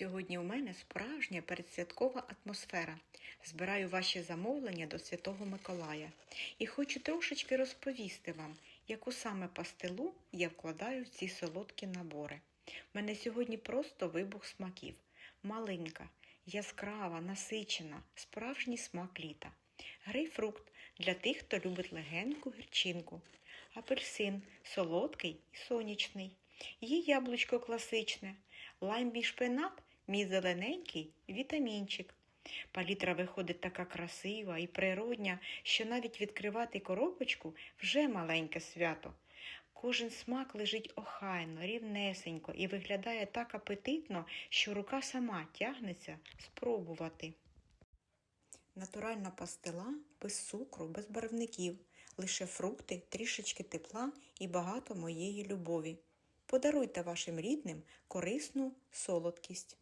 Сьогодні у мене справжня передсвяткова атмосфера. Збираю ваші замовлення до Святого Миколая і хочу трошечки розповісти вам, яку саме пастилу я вкладаю в ці солодкі набори. У мене сьогодні просто вибух смаків. Малинка, яскрава, насичена, справжній смак літа. Грейпфрукт для тих, хто любить легеньку гірчинку. Апельсин солодкий і сонячний. Є яблучко класичне, лайм і шпинат, мій зелененький вітамінчик. Палітра виходить така красива і природня, що навіть відкривати коробочку вже маленьке свято. Кожен смак лежить охайно, рівнесенько і виглядає так апетитно, що рука сама тягнеться спробувати. Натуральна пастила без цукру, без барвників, лише фрукти, трішечки тепла і багато моєї любові. Подаруйте вашим рідним корисну солодкість.